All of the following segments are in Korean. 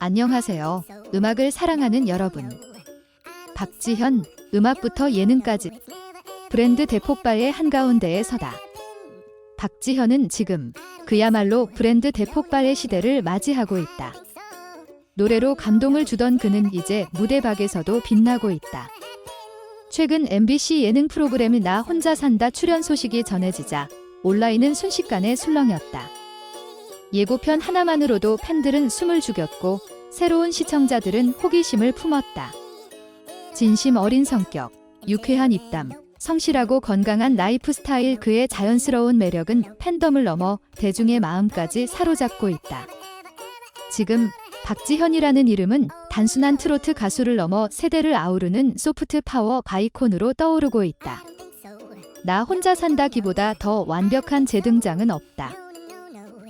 안녕하세요. 음악을 사랑하는 여러분. 박지현, 음악부터 예능까지 브랜드 대폭발의 한가운데에 서다. 박지현은 지금 그야말로 브랜드 대폭발의 시대를 맞이하고 있다. 노래로 감동을 주던 그는 이제 무대박에서도 빛나고 있다. 최근 MBC 예능 프로그램 나 혼자 산다 출연 소식이 전해지자 온라인은 순식간에 술렁였다. 예고편 하나만으로도 팬들은 숨을 죽였고 새로운 시청자들은 호기심을 품었다. 진심 어린 성격, 유쾌한 입담, 성실하고 건강한 라이프 스타일 그의 자연스러운 매력은 팬덤을 넘어 대중의 마음까지 사로잡고 있다. 지금 박지현이라는 이름은 단순한 트로트 가수를 넘어 세대를 아우르는 소프트 파워 바이콘으로 떠오르고 있다. 나 혼자 산다기보다 더 완벽한 재등장은 없다.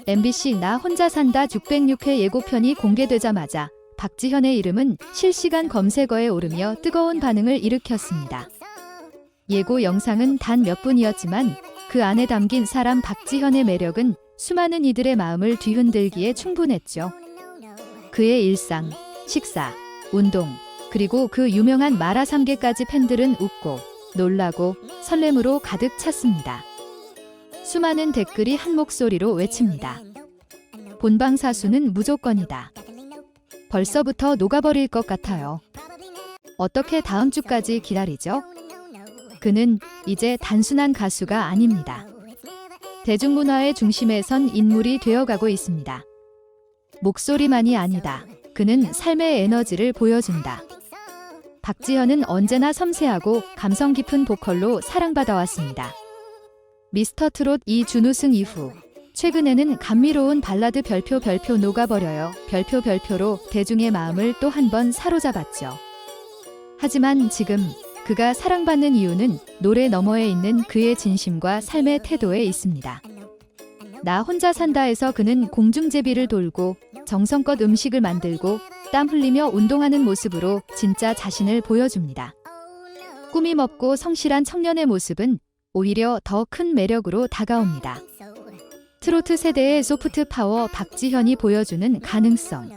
MBC 나 혼자 산다 606회 예고편이 공개되자마자 박지현의 이름은 실시간 검색어에 오르며 뜨거운 반응을 일으켰습니다. 예고 영상은 단 몇 분이었지만 그 안에 담긴 사람 박지현의 매력은 수많은 이들의 마음을 뒤흔들기에 충분했죠. 그의 일상, 식사, 운동, 그리고 그 유명한 마라 삼계까지 팬들은 웃고 놀라고 설렘으로 가득 찼습니다. 수많은 댓글이 한 목소리로 외칩니다. 본방 사수는 무조건이다. 벌써부터 녹아버릴 것 같아요. 어떻게 다음 주까지 기다리죠? 그는 이제 단순한 가수가 아닙니다. 대중문화의 중심에 선 인물이 되어가고 있습니다. 목소리만이 아니다. 그는 삶의 에너지를 보여준다. 박지현은 언제나 섬세하고 감성 깊은 보컬로 사랑받아왔습니다. 미스터 트롯 이 준우승 이후 최근에는 감미로운 발라드 별표 별표 녹아버려요 별표 별표로 대중의 마음을 또 한 번 사로잡았죠. 하지만 지금 그가 사랑받는 이유는 노래 너머에 있는 그의 진심과 삶의 태도에 있습니다. 나 혼자 산다에서 그는 공중제비를 돌고 정성껏 음식을 만들고 땀 흘리며 운동하는 모습으로 진짜 자신을 보여줍니다. 꾸밈 없고 성실한 청년의 모습은 오히려 더 큰 매력으로 다가옵니다. 트로트 세대의 소프트 파워 박지현이 보여주는 가능성.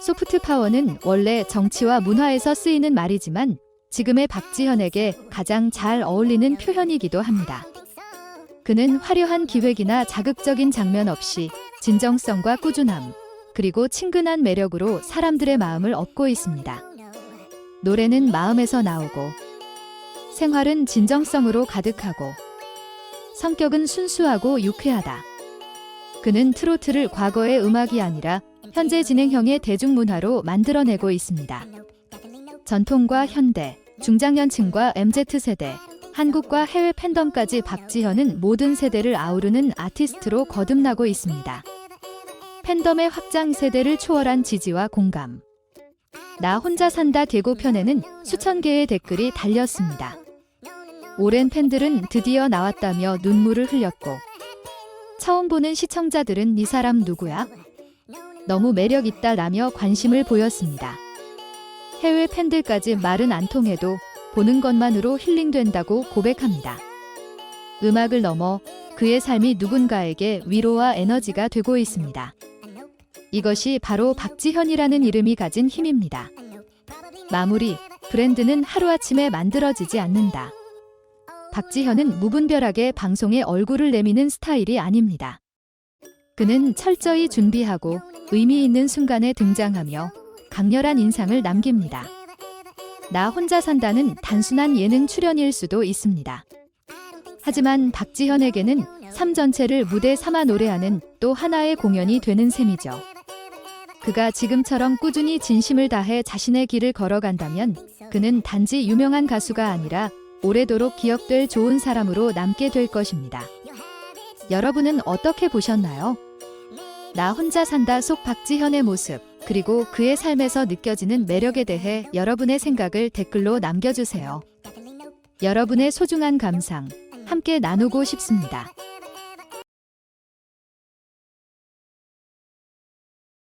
소프트 파워는 원래 정치와 문화에서 쓰이는 말이지만 지금의 박지현에게 가장 잘 어울리는 표현이기도 합니다. 그는 화려한 기획이나 자극적인 장면 없이 진정성과 꾸준함, 그리고 친근한 매력으로 사람들의 마음을 얻고 있습니다. 노래는 마음에서 나오고, 생활은 진정성으로 가득하고, 성격은 순수하고 유쾌하다. 그는 트로트를 과거의 음악이 아니라 현재 진행형의 대중문화로 만들어내고 있습니다. 전통과 현대, 중장년층과 MZ세대, 한국과 해외 팬덤까지 박지현은 모든 세대를 아우르는 아티스트로 거듭나고 있습니다. 팬덤의 확장 세대를 초월한 지지와 공감. 나 혼자 산다 대고편에는 수천 개의 댓글이 달렸습니다. 오랜 팬들은 드디어 나왔다며 눈물을 흘렸고, 처음 보는 시청자들은 이 사람 누구야? 너무 매력 있다 라며 관심을 보였습니다. 해외 팬들까지 말은 안 통해도 보는 것만으로 힐링된다고 고백합니다. 음악을 넘어 그의 삶이 누군가에게 위로와 에너지가 되고 있습니다. 이것이 바로 박지현이라는 이름이 가진 힘입니다. 마무리, 브랜드는 하루아침에 만들어지지 않는다. 박지현은 무분별하게 방송에 얼굴을 내미는 스타일이 아닙니다. 그는 철저히 준비하고 의미 있는 순간에 등장하며 강렬한 인상을 남깁니다. 나 혼자 산다는 단순한 예능 출연일 수도 있습니다. 하지만 박지현에게는 삶 전체를 무대 삼아 노래하는 또 하나의 공연이 되는 셈이죠. 그가 지금처럼 꾸준히 진심을 다해 자신의 길을 걸어간다면 그는 단지 유명한 가수가 아니라 오래도록 기억될 좋은 사람으로 남게 될 것입니다. 여러분은 어떻게 보셨나요? 나 혼자 산다 속 박지현의 모습, 그리고 그의 삶에서 느껴지는 매력에 대해 여러분의 생각을 댓글로 남겨주세요. 여러분의 소중한 감상, 함께 나누고 싶습니다.